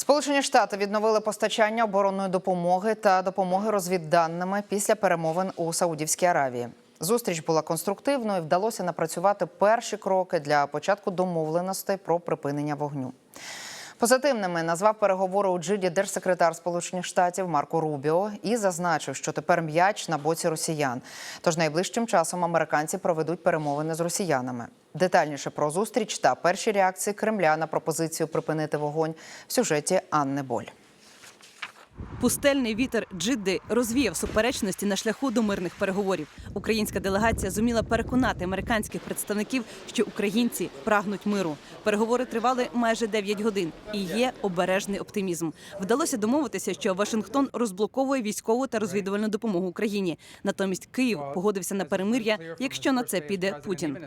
Сполучені Штати відновили постачання оборонної допомоги та допомоги розвідданими після перемовин у Саудівській Аравії. Зустріч була конструктивною. і Вдалося напрацювати перші кроки для початку домовленостей про припинення вогню. Позитивними назвав переговори у Джиді держсекретар Сполучених Штатів Марко Рубіо і зазначив, що тепер м'яч на боці росіян. Тож найближчим часом американці проведуть перемовини з росіянами. Детальніше про зустріч та перші реакції Кремля на пропозицію припинити вогонь в сюжеті Анни Боль. Пустельний вітер Джидди розвіяв суперечності на шляху до мирних переговорів. Українська делегація зуміла переконати американських представників, що українці прагнуть миру. Переговори тривали майже 9 годин, і є обережний оптимізм. Вдалося домовитися, що Вашингтон розблоковує військову та розвідувальну допомогу Україні. Натомість Київ погодився на перемир'я, якщо на це піде Путін.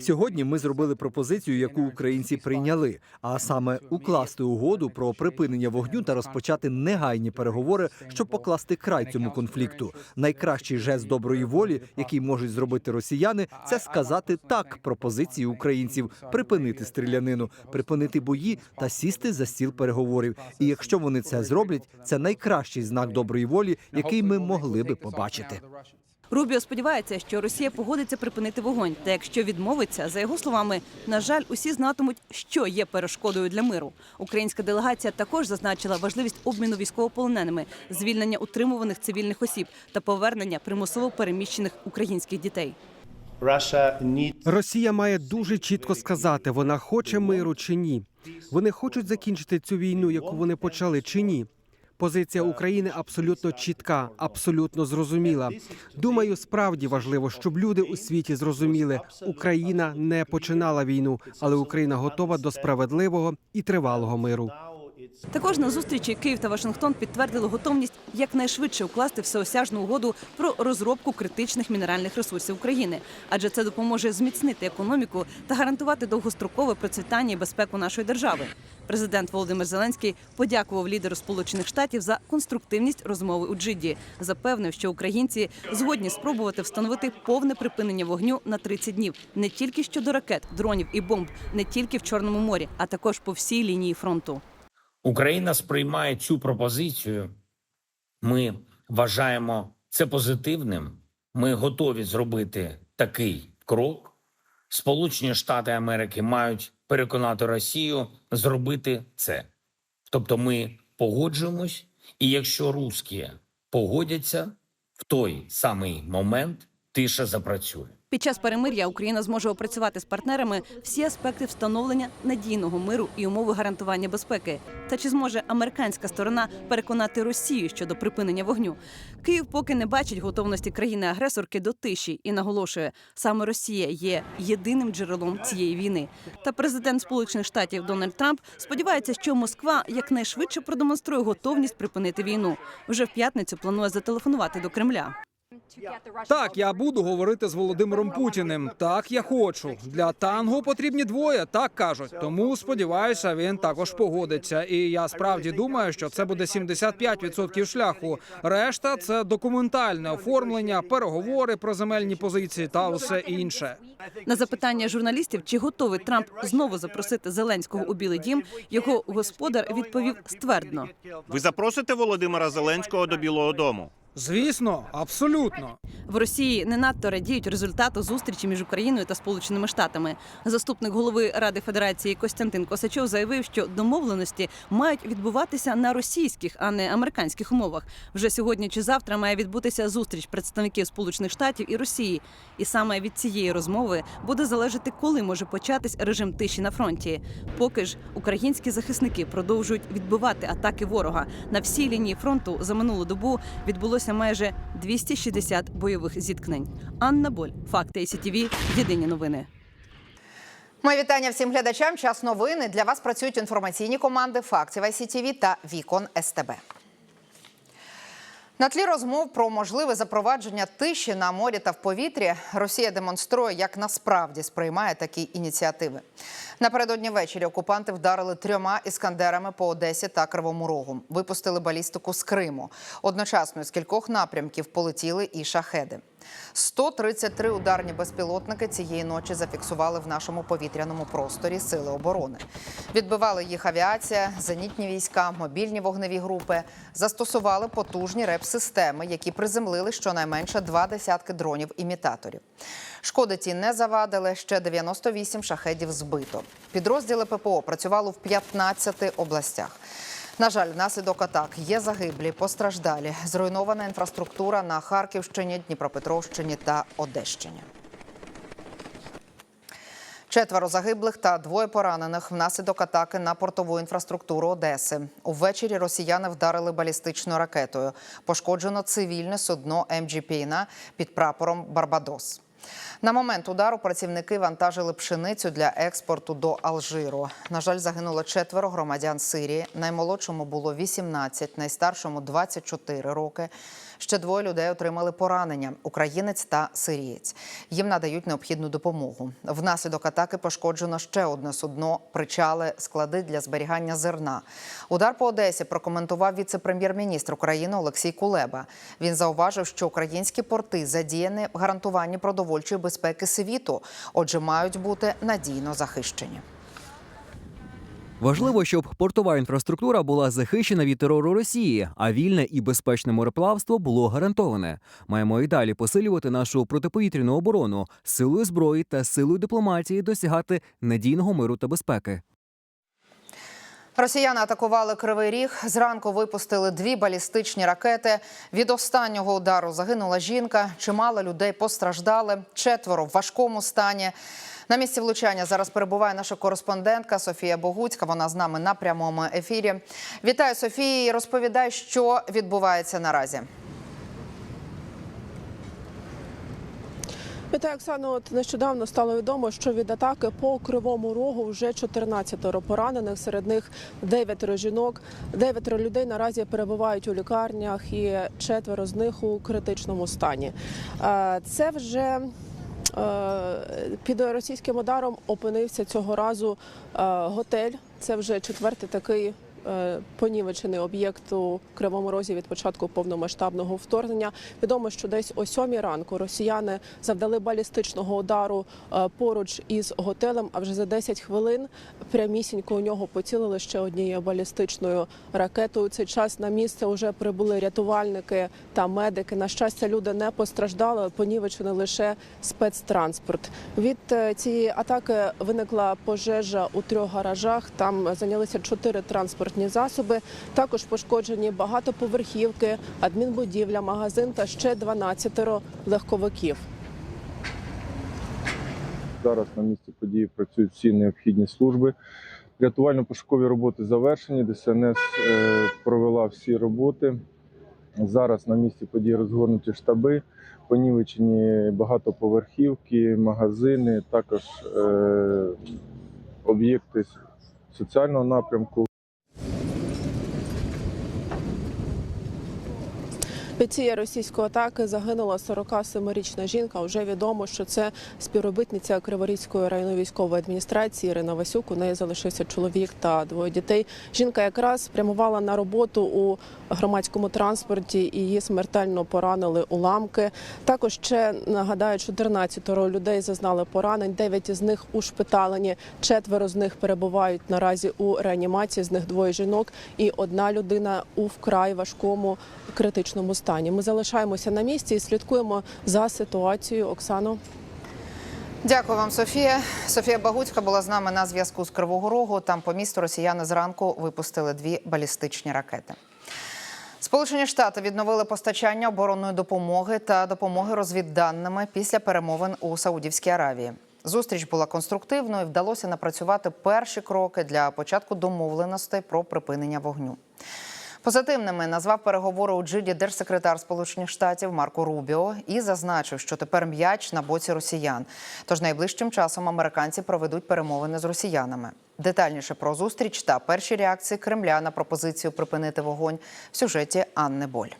Сьогодні ми зробили пропозицію, яку українці прийняли, а саме укласти угоду про припинення вогню та розпочати негайні переговори, щоб покласти край цьому конфлікту. Найкращий жест доброї волі, який можуть зробити росіяни, це сказати так пропозиції українців, припинити стрілянину, припинити бої та сісти за стіл переговорів. І якщо вони це зроблять, це найкращий знак доброї волі, який ми могли би побачити. Рубіо сподівається, що Росія погодиться припинити вогонь. Та якщо відмовиться, за його словами, на жаль, усі знатимуть, що є перешкодою для миру. Українська делегація також зазначила важливість обміну військовополоненими, звільнення утримуваних цивільних осіб та повернення примусово переміщених українських дітей. Росія має дуже чітко сказати, вона хоче миру чи ні. Вони хочуть закінчити цю війну, яку вони почали, чи ні. Позиція України абсолютно чітка, абсолютно зрозуміла. Думаю, справді важливо, щоб люди у світі зрозуміли, Україна не починала війну, але Україна готова до справедливого і тривалого миру. Також на зустрічі Київ та Вашингтон підтвердили готовність якнайшвидше укласти всеосяжну угоду про розробку критичних мінеральних ресурсів України, адже це допоможе зміцнити економіку та гарантувати довгострокове процвітання і безпеку нашої держави. Президент Володимир Зеленський подякував лідеру Сполучених Штатів за конструктивність розмови у Джидді. Запевнив, що українці згодні спробувати встановити повне припинення вогню на 30 днів не тільки щодо ракет, дронів і бомб, не тільки в Чорному морі, а також по всій лінії фронту. Україна сприймає цю пропозицію. Ми вважаємо це позитивним. Ми готові зробити такий крок. Сполучені Штати Америки мають переконати Росію зробити це. Тобто, ми погоджуємось, і якщо русські погодяться, в той самий момент тиша запрацює. Під час перемир'я Україна зможе опрацювати з партнерами всі аспекти встановлення надійного миру і умови гарантування безпеки. Та чи зможе американська сторона переконати Росію щодо припинення вогню? Київ поки не бачить готовності країни-агресорки до тиші і наголошує, саме Росія є єдиним джерелом цієї війни. Та президент Сполучених Штатів Дональд Трамп сподівається, що Москва якнайшвидше продемонструє готовність припинити війну. Вже в п'ятницю планує зателефонувати до Кремля. Так, я буду говорити з Володимиром Путіним. Так, я хочу. Для танго потрібні двоє, так кажуть. Тому сподіваюся, він також погодиться. І я справді думаю, що це буде 75% шляху. Решта це документальне оформлення, переговори про земельні позиції та усе інше. На запитання журналістів, чи готовий Трамп знову запросити Зеленського у Білий Дім, його господар відповів ствердно. Ви запросите Володимира Зеленського до Білого Дому? Звісно, абсолютно. В Росії не надто радіють результату зустрічі між Україною та Сполученими Штатами. Заступник голови Ради Федерації Костянтин Косачов заявив, що домовленості мають відбуватися на російських, а не американських умовах. Вже сьогодні чи завтра має відбутися зустріч представників Сполучених Штатів і Росії. І саме від цієї розмови буде залежати, коли може початись режим тиші на фронті. Поки ж українські захисники продовжують відбивати атаки ворога на всій лінії фронту за минулу добу відбулося майже 260 бойових зіткнень. Анна Боль, факти СІТІВІ, єдині новини. Мої вітання всім глядачам. Час новини. Для вас працюють інформаційні команди фактів ICTV та Вікон СТБ. На тлі розмов про можливе запровадження тиші на морі та в повітрі Росія демонструє, як насправді сприймає такі ініціативи. Напередодні ввечері окупанти вдарили трьома іскандерами по Одесі та Кривому Рогу. Випустили балістику з Криму. Одночасно з кількох напрямків полетіли і шахеди. 133 ударні безпілотники цієї ночі зафіксували в нашому повітряному просторі сили оборони. Відбивали їх авіація, зенітні війська, мобільні вогневі групи. Застосували потужні реп-системи, які приземлили щонайменше два десятки дронів-імітаторів. Шкоди ті не завадили. Ще 98 шахедів збито. Підрозділи ППО працювали в 15 областях. На жаль, внаслідок атак є загиблі, постраждалі, зруйнована інфраструктура на Харківщині, Дніпропетровщині та Одещині. Четверо загиблих та двоє поранених внаслідок атаки на портову інфраструктуру Одеси. Увечері росіяни вдарили балістичною ракетою. Пошкоджено цивільне судно МГ «Піна» під прапором Барбадос. На момент удару працівники вантажили пшеницю для експорту до Алжиру. На жаль, загинуло четверо громадян Сирії. Наймолодшому було 18, найстаршому 24 роки. Ще двоє людей отримали поранення українець та сирієць. Їм надають необхідну допомогу. Внаслідок атаки пошкоджено ще одне судно, причали, склади для зберігання зерна. Удар по Одесі прокоментував віце-прем'єр-міністр України Олексій Кулеба. Він зауважив, що українські порти задіяні в гарантуванні продовольчої безпеки світу, отже, мають бути надійно захищені. Важливо, щоб портова інфраструктура була захищена від терору Росії, а вільне і безпечне мореплавство було гарантоване. Маємо і далі посилювати нашу протиповітряну оборону силою зброї та силою дипломатії досягати надійного миру та безпеки. Росіяни атакували Кривий Ріг. Зранку випустили дві балістичні ракети. Від останнього удару загинула жінка. Чимало людей постраждали. Четверо в важкому стані. На місці влучання зараз перебуває наша кореспондентка Софія Богуцька. Вона з нами на прямому ефірі. Вітаю Софії. і Розповідай, що відбувається наразі. Вітаю, Оксано. От нещодавно стало відомо, що від атаки по кривому рогу вже 14 поранених. Серед них 9 жінок. 9 людей наразі перебувають у лікарнях, і четверо з них у критичному стані. Е, Це вже під російським ударом опинився цього разу е, готель. Це вже четвертий такий. Е, Понівечений об'єкт у Кривому Розі від початку повномасштабного вторгнення. Відомо, що десь о сьомій ранку росіяни завдали балістичного удару е, поруч із готелем. А вже за 10 хвилин прямісінько у нього поцілили ще однією балістичною ракетою. Цей час на місце вже прибули рятувальники та медики. На щастя, люди не постраждали, понівечені лише спецтранспорт. Від е, цієї атаки виникла пожежа у трьох гаражах. Там зайнялися чотири транспортні засоби. Також пошкоджені багатоповерхівки, адмінбудівля, магазин та ще 12 легковиків. Зараз на місці події працюють всі необхідні служби. Рятувально-пошукові роботи завершені. ДСНС е, провела всі роботи. Зараз на місці події розгорнуті штаби, понівечені багатоповерхівки, магазини, також е, об'єкти соціального напрямку. Під цієї російської атаки загинула 47-річна жінка. Вже відомо, що це співробітниця Криворізької районної військової адміністрації Ірина Васюк. У неї залишився чоловік та двоє дітей. Жінка якраз прямувала на роботу у громадському транспорті і її смертельно поранили уламки. Також ще нагадаю, 14 людей зазнали поранень. 9 із них ушпиталені. Четверо з них перебувають наразі у реанімації. З них двоє жінок і одна людина у вкрай важкому критичному стані. Ми залишаємося на місці і слідкуємо за ситуацією. Оксано. Дякую вам, Софія. Софія Багуцька була з нами на зв'язку з Кривого Рогу. Там по місту росіяни зранку випустили дві балістичні ракети. Сполучені Штати відновили постачання оборонної допомоги та допомоги розвідданими після перемовин у Саудівській Аравії. Зустріч була конструктивною. Вдалося напрацювати перші кроки для початку домовленостей про припинення вогню. Позитивними назвав переговори у Джиді держсекретар Сполучених Штатів Марко Рубіо і зазначив, що тепер м'яч на боці росіян. Тож найближчим часом американці проведуть перемовини з росіянами. Детальніше про зустріч та перші реакції Кремля на пропозицію припинити вогонь в сюжеті Анни Боль.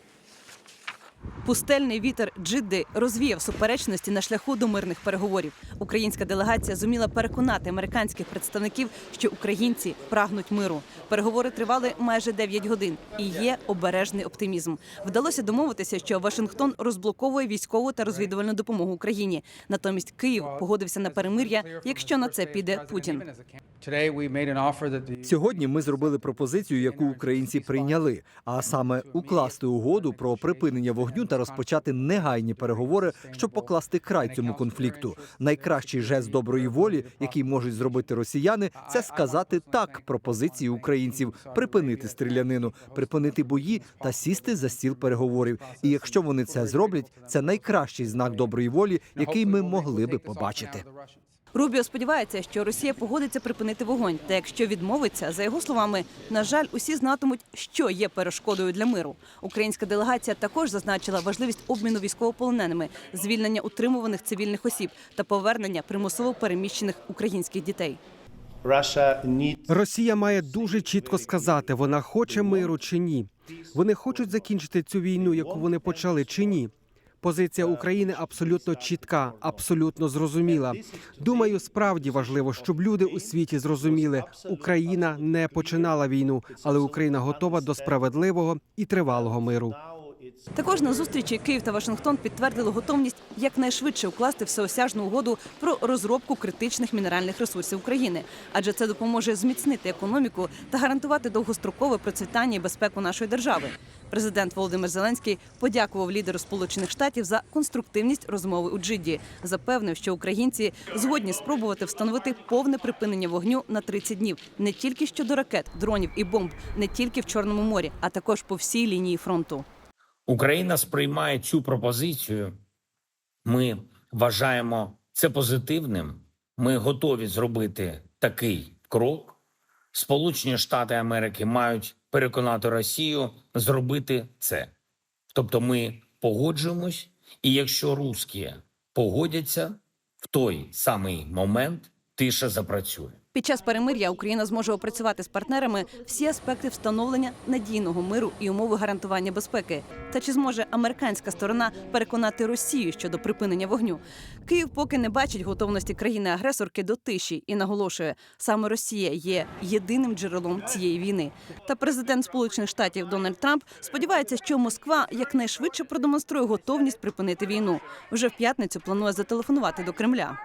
Пустельний вітер Джидди розвіяв суперечності на шляху до мирних переговорів. Українська делегація зуміла переконати американських представників, що українці прагнуть миру. Переговори тривали майже 9 годин, і є обережний оптимізм. Вдалося домовитися, що Вашингтон розблоковує військову та розвідувальну допомогу Україні. Натомість Київ погодився на перемир'я, якщо на це піде Путін. Сьогодні ми зробили пропозицію, яку українці прийняли, а саме укласти угоду про припинення вогню та розпочати негайні переговори, щоб покласти край цьому конфлікту. Найкращий жест доброї волі, який можуть зробити росіяни, це сказати так пропозиції українців, припинити стрілянину, припинити бої та сісти за стіл переговорів. І якщо вони це зроблять, це найкращий знак доброї волі, який ми могли би побачити. Рубіо сподівається, що Росія погодиться припинити вогонь. Та якщо відмовиться, за його словами, на жаль, усі знатимуть, що є перешкодою для миру. Українська делегація також зазначила важливість обміну військовополоненими, звільнення утримуваних цивільних осіб та повернення примусово переміщених українських дітей. Росія має дуже чітко сказати, вона хоче миру чи ні. Вони хочуть закінчити цю війну, яку вони почали, чи ні. Позиція України абсолютно чітка, абсолютно зрозуміла. Думаю, справді важливо, щоб люди у світі зрозуміли, Україна не починала війну, але Україна готова до справедливого і тривалого миру. Також на зустрічі Київ та Вашингтон підтвердили готовність якнайшвидше укласти всеосяжну угоду про розробку критичних мінеральних ресурсів України, адже це допоможе зміцнити економіку та гарантувати довгострокове процвітання і безпеку нашої держави. Президент Володимир Зеленський подякував лідеру Сполучених Штатів за конструктивність розмови у Джидді. Запевнив, що українці згодні спробувати встановити повне припинення вогню на 30 днів не тільки щодо ракет, дронів і бомб, не тільки в Чорному морі, а також по всій лінії фронту. Україна сприймає цю пропозицію. Ми вважаємо це позитивним. Ми готові зробити такий крок. Сполучені Штати Америки мають переконати Росію зробити це. Тобто, ми погоджуємось, і якщо русські погодяться, в той самий момент тиша запрацює. Під час перемир'я Україна зможе опрацювати з партнерами всі аспекти встановлення надійного миру і умови гарантування безпеки. Та чи зможе американська сторона переконати Росію щодо припинення вогню? Київ поки не бачить готовності країни-агресорки до тиші і наголошує, саме Росія є єдиним джерелом цієї війни. Та президент Сполучених Штатів Дональд Трамп сподівається, що Москва якнайшвидше продемонструє готовність припинити війну. Вже в п'ятницю планує зателефонувати до Кремля.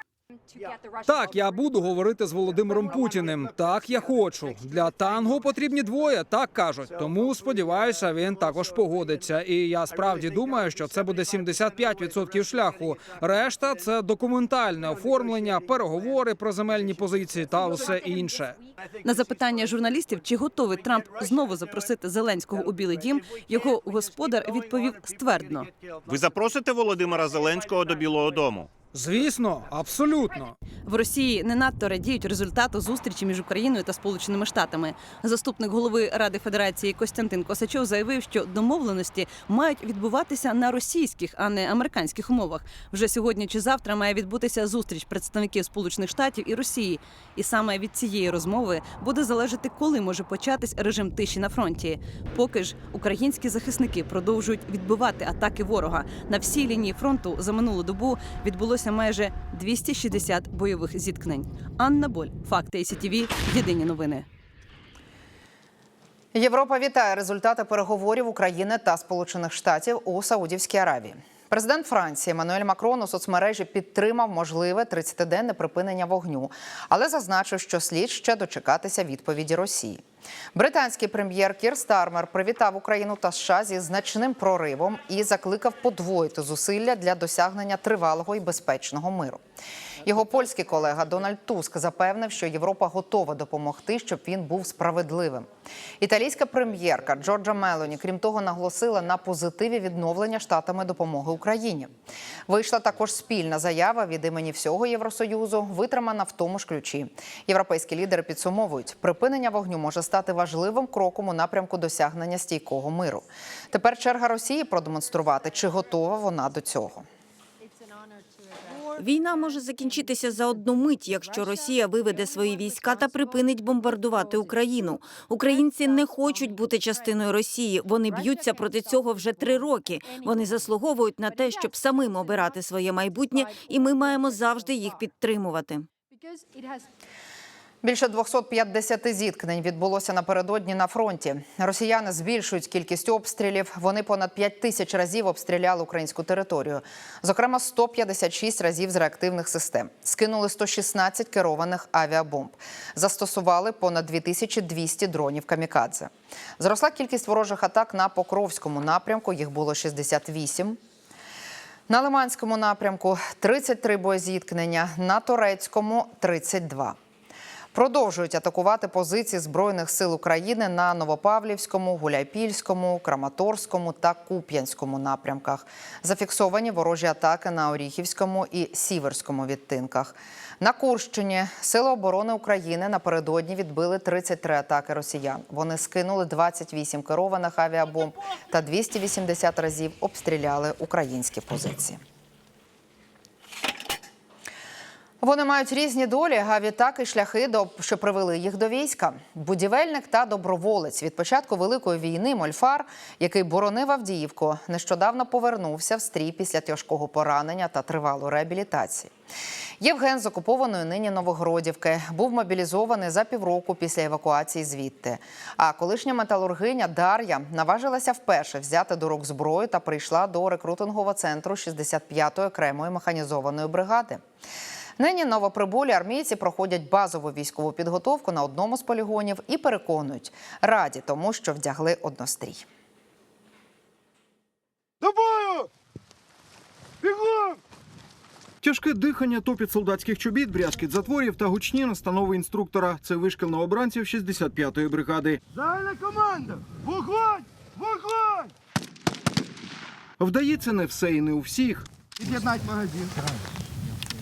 Так, я буду говорити з Володимиром Путіним. Так, я хочу. Для танго потрібні двоє, так кажуть. Тому сподіваюся, він також погодиться. І я справді думаю, що це буде 75% шляху. Решта це документальне оформлення, переговори про земельні позиції та усе інше. На запитання журналістів, чи готовий Трамп знову запросити Зеленського у Білий Дім, його господар відповів ствердно. Ви запросите Володимира Зеленського до Білого Дому? Звісно, абсолютно. В Росії не надто радіють результату зустрічі між Україною та Сполученими Штатами. Заступник голови Ради Федерації Костянтин Косачов заявив, що домовленості мають відбуватися на російських, а не американських умовах. Вже сьогодні чи завтра має відбутися зустріч представників Сполучених Штатів і Росії. І саме від цієї розмови буде залежати, коли може початись режим тиші на фронті. Поки ж українські захисники продовжують відбивати атаки ворога на всій лінії фронту за минулу добу відбулося майже 260 бойових зіткнень. Анна Боль, факти СІТВ, єдині новини. Європа вітає результати переговорів України та Сполучених Штатів у Саудівській Аравії. Президент Франції Еммануель Макрон у соцмережі підтримав можливе 30-денне припинення вогню, але зазначив, що слід ще дочекатися відповіді Росії. Британський прем'єр Кір Стармер привітав Україну та США зі значним проривом і закликав подвоїти зусилля для досягнення тривалого і безпечного миру. Його польський колега Дональд Туск запевнив, що Європа готова допомогти, щоб він був справедливим. Італійська прем'єрка Джорджа Мелоні, крім того, наголосила на позитиві відновлення штатами допомоги Україні. Вийшла також спільна заява від імені всього Євросоюзу, витримана в тому ж ключі. Європейські лідери підсумовують, припинення вогню може стати важливим кроком у напрямку досягнення стійкого миру. Тепер черга Росії продемонструвати, чи готова вона до цього. Війна може закінчитися за одну мить, якщо Росія виведе свої війська та припинить бомбардувати Україну. Українці не хочуть бути частиною Росії. Вони б'ються проти цього вже три роки. Вони заслуговують на те, щоб самим обирати своє майбутнє, і ми маємо завжди їх підтримувати. Більше 250 зіткнень відбулося напередодні на фронті. Росіяни збільшують кількість обстрілів. Вони понад 5 тисяч разів обстріляли українську територію. Зокрема, 156 разів з реактивних систем. Скинули 116 керованих авіабомб. Застосували понад 2200 дронів камікадзе. Зросла кількість ворожих атак на Покровському напрямку. Їх було 68. На Лиманському напрямку 33 боєзіткнення, на Торецькому 32. Продовжують атакувати позиції Збройних сил України на Новопавлівському, Гуляйпільському, Краматорському та Куп'янському напрямках. Зафіксовані ворожі атаки на Оріхівському і Сіверському відтинках. На Курщині Сили оборони України напередодні відбили 33 атаки росіян. Вони скинули 28 керованих авіабомб та 280 разів обстріляли українські позиції. Вони мають різні долі, а відтак і шляхи, до що привели їх до війська. Будівельник та доброволець від початку великої війни Мольфар, який боронив Авдіївку, нещодавно повернувся в стрій після тяжкого поранення та тривалої реабілітації. Євген з окупованої нині Новогродівки був мобілізований за півроку після евакуації звідти. А колишня металургиня Дар'я наважилася вперше взяти до рук зброю та прийшла до рекрутингового центру 65-ї окремої механізованої бригади. Нині новоприбулі армійці проходять базову військову підготовку на одному з полігонів і переконують раді тому, що вдягли однострій. Тяжке дихання, топіт солдатських чобіт, брязкіт затворів та гучні настанови інструктора. Це вишкіл новобранців 65-ї бригади. Загальна команда! Вогонь! Вогонь! Вдається не все і не у всіх. Під'єднати магазин.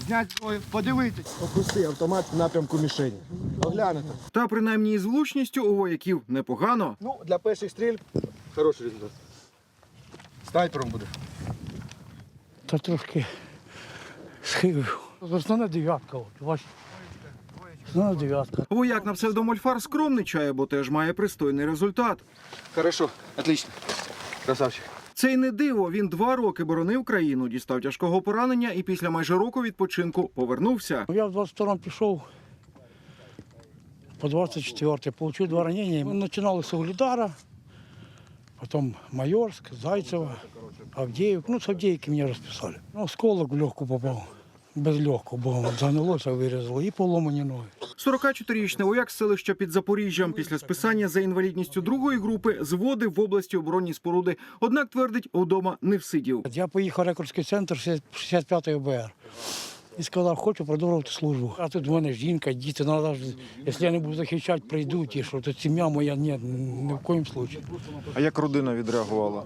Знять, ой, подивитись. Опусти автомат в напрямку мішені. Оглянути. Та принаймні із влучністю у вояків непогано. Ну, для перших стріль хороший результат. Снайпером буде. Та трошки схилив. Основна дев'ятка. От, бач. Основна дев'ятка. Вояк на псевдомольфар скромничає, бо теж має пристойний результат. Хорошо, отлично. Красавчик. Це й не диво. Він два роки боронив країну, дістав тяжкого поранення і після майже року відпочинку повернувся. Я в 22-му пішов по 24-й, отримав два ранення. Ми починали з Углідара, потім Майорськ, Зайцево, Авдіївка. Ну, з Авдіївки мене розписали. Ну, осколок в легку попав. Без легкого, бо загнилося, вирізало і поломані ноги. 44-річний вояк з селища під Запоріжжям після списання за інвалідністю другої групи зводив в області оборонні споруди. Однак твердить, вдома не всидів. Я поїхав в рекордський центр 65-ї ОБР. І сказав, хочу продовжувати службу. А тут в мене жінка, діти, треба, ж, якщо я не буду захищати, прийдуть, і що, то сім'я моя ні, ні в коїм случаю. А як родина відреагувала?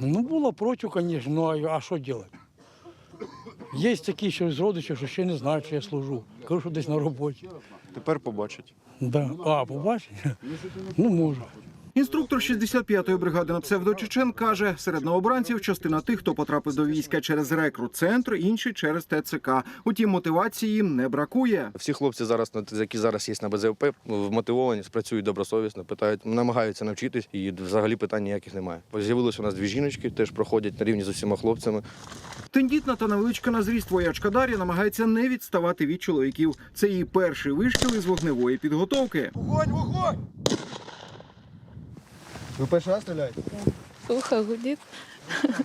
Ну, було проти, звісно, ну а, а що робити? Є такі, що з родичів, що ще не знають, що я служу. Кажу, що десь на роботі. Тепер побачать. Да. А, побачить? Ну, може. Інструктор 65-ї бригади на псевдо Чечен каже, серед новобранців частина тих, хто потрапив до війська через рекрут центр, інші через ТЦК. Утім, мотивації їм не бракує. Всі хлопці зараз, на- які зараз є на БЗВП, вмотивовані, працюють добросовісно, питають, намагаються навчитись, і взагалі питань ніяких немає. З'явилися у нас дві жіночки, теж проходять на рівні з усіма хлопцями. Тендітна та невеличка на зріст воячка Дар'я намагається не відставати від чоловіків. Це її перший вишкіл із вогневої підготовки. Вогонь, вогонь! Ви перший раз стріляєте? Ухо гудит,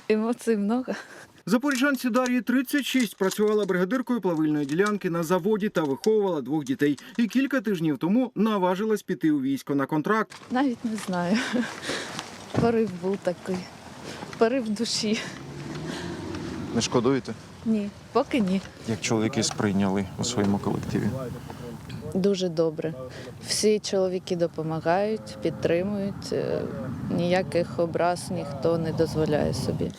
эмоций много. Запоріжанці Дар'ї 36 працювала бригадиркою плавильної ділянки на заводі та виховувала двох дітей. І кілька тижнів тому наважилась піти у військо на контракт. Навіть не знаю. Порив був такий. Порив душі. Не шкодуєте? Ні, поки ні. Як чоловіки сприйняли у своєму колективі? Дуже добре. Всі чоловіки допомагають, підтримують. Е, Ніяких образ ніхто не дозволяє собі.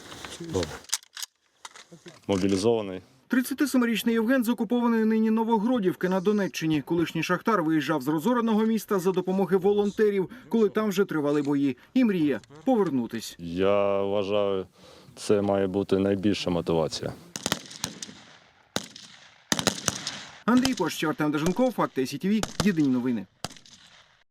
Мобілізований. 37-річний Євген з окупованої нині Новогродівки на Донеччині. Колишній шахтар виїжджав з розореного міста за допомоги волонтерів, коли там вже тривали бої. І мріє повернутись. Я вважаю, це має бути найбільша мотивація. Андрій Пош, Артем Деженков, Факти СІТВ, Єдині новини.